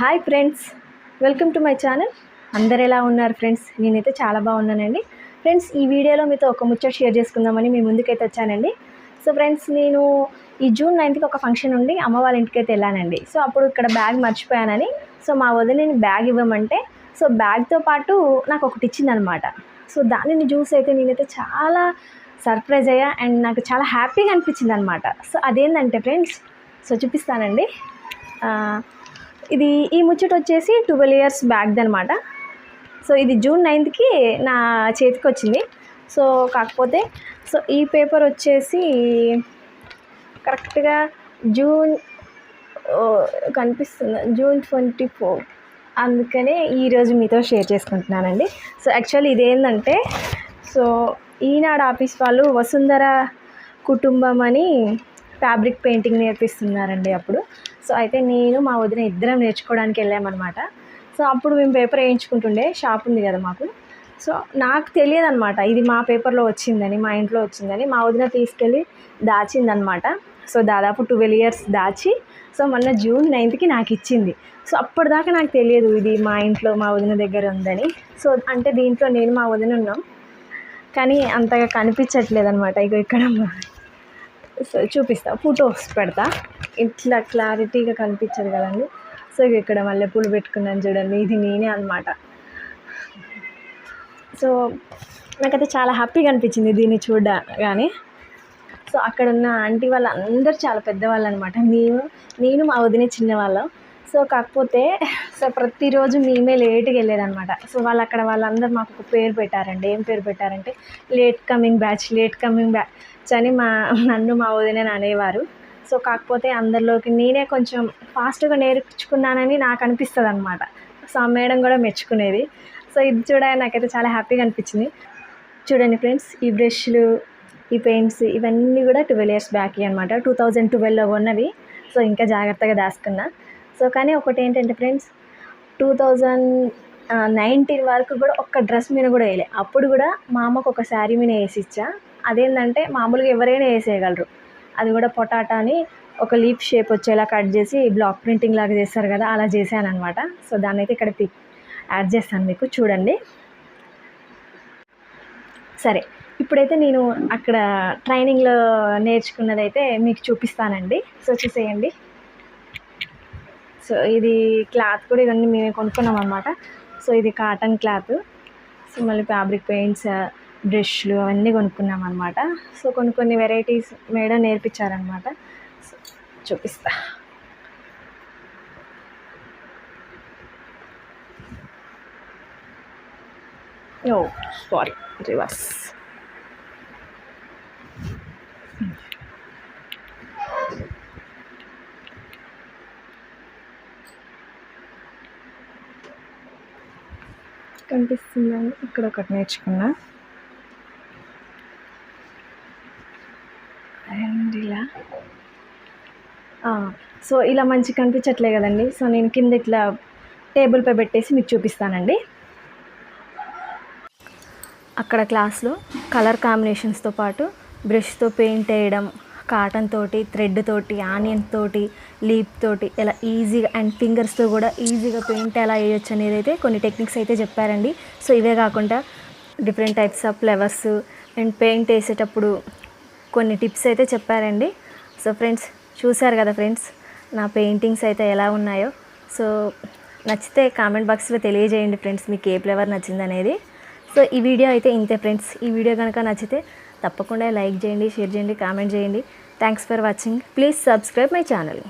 Hi friends welcome to my channel. అందరు ఎలా ఉన్నారు ఫ్రెండ్స్? నేనైతే చాలా బాగున్నానండి. ఫ్రెండ్స్ ఈ వీడియోలో మీతో ఒక ముచ్చట షేర్ చేసుకుందామని మీ ముందుకైతే వచ్చానండి. సో ఫ్రెండ్స్ నేను ఈ జూన్ నైన్త్కి ఒక ఫంక్షన్ ఉండి అమ్మ వాళ్ళ ఇంటికైతే వెళ్ళానండి. సో అప్పుడు ఇక్కడ బ్యాగ్ మర్చిపోయానని సో మా వదిలిని బ్యాగ్ ఇవ్వమంటే సో బ్యాగ్తో పాటు నాకు ఒకటి ఇచ్చిందనమాట. సో దానిని చూసి అయితే నేనైతే చాలా సర్ప్రైజ్ అయ్యా అండ్ నాకు చాలా హ్యాపీగా అనిపించింది అనమాట సో అదేంటంటే ఫ్రెండ్స్ సో చూపిస్తానండి. ఇది ఈ ముచ్చట వచ్చేసి ట్వెల్వ్ ఇయర్స్ బ్యాగ్ది అనమాట సో ఇది జూన్ నైన్త్కి నా చేతికి వచ్చింది సో కాకపోతే సో ఈ పేపర్ వచ్చేసి కరెక్ట్గా జూన్ కనిపిస్తుంది. June twenty four. అందుకనే ఈరోజు మీతో షేర్ చేసుకుంటున్నానండి. సో యాక్చువల్లీ ఇదేంటంటే సో ఈనాడు ఆఫీస్ వాళ్ళు వసుంధర కుటుంబం అని ఫ్యాబ్రిక్ పెయింటింగ్ నేర్పిస్తున్నారండి అప్పుడు. సో అయితే నేను మా వదిన ఇద్దరం నేర్చుకోవడానికి వెళ్ళామన్నమాట. సో అప్పుడు మేము పేపర్ వేయించుకుంటుండే షాప్ ఉంది కదా మాకు. సో నాకు తెలియదనమాట ఇది మా పేపర్లో వచ్చిందని మా ఇంట్లో వచ్చిందని. మా వదిన తీసుకెళ్ళి దాచిందనమాట సో దాదాపు ట్వెల్వ్ ఇయర్స్ దాచి సో మొన్న జూన్ నైన్త్కి నాకు ఇచ్చింది. సో అప్పటిదాకా నాకు తెలియదు ఇది మా ఇంట్లో మా వదిన దగ్గర ఉందని. సో అంటే దీంట్లో నేను మా వదిన ఉన్నాం. కానీ అంతగా కనిపించట్లేదు అనమాట ఇక ఇక్కడ చూపిస్తా ఫొటోస్ పెడతా. ఇట్లా క్లారిటీగా కనిపించదు కదండి. సో ఇక్కడ మల్లెపూలు పెట్టుకున్నాను చూడండి ఇది నేనే అనమాట సో నాకైతే చాలా హ్యాపీగా అనిపించింది దీన్ని చూడగానే. సో అక్కడ ఉన్న ఆంటీ వాళ్ళ అందరూ చాలా పెద్దవాళ్ళు అనమాట మేము నేను మా వదిన చిన్నవాళ్ళం. సో కాకపోతే సో ప్రతిరోజు మేమే లేట్గా వెళ్ళేదన్నమాట. సో వాళ్ళు అక్కడ వాళ్ళందరూ మాకు ఒక పేరు పెట్టారండి. ఏం పేరు పెట్టారంటే late coming batch late coming batch అని మా నన్ను మా వదిన అనేవారు. సో కాకపోతే అందరిలోకి నేనే కొంచెం ఫాస్ట్గా నేర్చుకున్నానని నాకు అనిపిస్తుంది అనమాట సో ఆ మేడం కూడా మెచ్చుకునేది. సో ఇది చూడ నాకైతే చాలా హ్యాపీగా అనిపించింది. చూడండి ఫ్రెండ్స్ ఈ బ్రష్లు ఈ పెయింట్స్ ఇవన్నీ కూడా ట్వెల్వ్ ఇయర్స్ బ్యాక్ అనమాట టూ థౌజండ్ ట్వెల్వ్లో ఉన్నవి సో ఇంకా జాగ్రత్తగా దాచుకున్నా. సో కానీ ఒకటి ఏంటంటే ఫ్రెండ్స్ టూ థౌజండ్ నైన్టీన్ వరకు కూడా ఒక్క డ్రెస్ మీద కూడా వేయలే. అప్పుడు కూడా మా అమ్మకు ఒక శారీ మీద వేసి ఇచ్చా. అదేంటంటే మామూలుగా ఎవరైనా వేసేయగలరు. అది కూడా పొటాటా అని ఒక లీప్ షేప్ వచ్చేలా కట్ చేసి బ్లాక్ ప్రింటింగ్ లాగా చేస్తారు కదా అలా చేశాను అనమాట సో దాన్ని అయితే ఇక్కడ పిక్ యాడ్ చేస్తాను మీకు చూడండి. సరే ఇప్పుడైతే నేను అక్కడ ట్రైనింగ్లో నేర్చుకున్నదైతే మీకు చూపిస్తానండి. సో చూసేయండి. సో ఇది క్లాత్ కూడా ఇవన్నీ మేమే కొనుక్కున్నాం అనమాట సో ఇది కాటన్ క్లాత్. సో మళ్ళీ ఫ్యాబ్రిక్ పెయింట్స్ బ్రష్లు అవన్నీ కొనుక్కున్నాం అనమాట సో కొన్ని కొన్ని వెరైటీస్ మేడం నేర్పించారనమాట సో చూపిస్తా. Oh sorry reverse. కనిపిస్తుందని ఇక్కడ ఒకటి నేర్చుకున్నా. అండ్ ఇలా. సో ఇలా మంచి కనిపించట్లే కదండి. సో నేను కింద ఇట్లా టేబుల్ పై పెట్టేసి మీకు చూపిస్తానండి. అక్కడ క్లాస్లో కలర్ కాంబినేషన్స్తో పాటు బ్రష్తో పెయింట్ వేయడం కాటన్ తోటి థ్రెడ్ తోటి ఆనియన్ తోటి లీప్ తోటి ఇలా ఈజీగా అండ్ ఫింగర్స్తో కూడా ఈజీగా పెయింట్ ఎలా వేయొచ్చు అనేది అయితే కొన్ని టెక్నిక్స్ అయితే చెప్పారండి. సో ఇవే కాకుండా different types of flowers and paint వేసేటప్పుడు కొన్ని టిప్స్ అయితే చెప్పారండి. సో ఫ్రెండ్స్ చూశారు కదా ఫ్రెండ్స్ నా పెయింటింగ్స్ అయితే ఎలా ఉన్నాయో. సో నచ్చితే కామెంట్ బాక్స్లో తెలియజేయండి ఫ్రెండ్స్ మీకు ఏ ఫ్లేవర్ నచ్చింది అనేది సో ఈ వీడియో అయితే ఇంతే ఫ్రెండ్స్ ఈ వీడియో కనుక నచ్చితే తప్పకుండా లైక్ చేయండి షేర్ చేయండి కామెంట్ చేయండి. Thanks for watching please subscribe my channel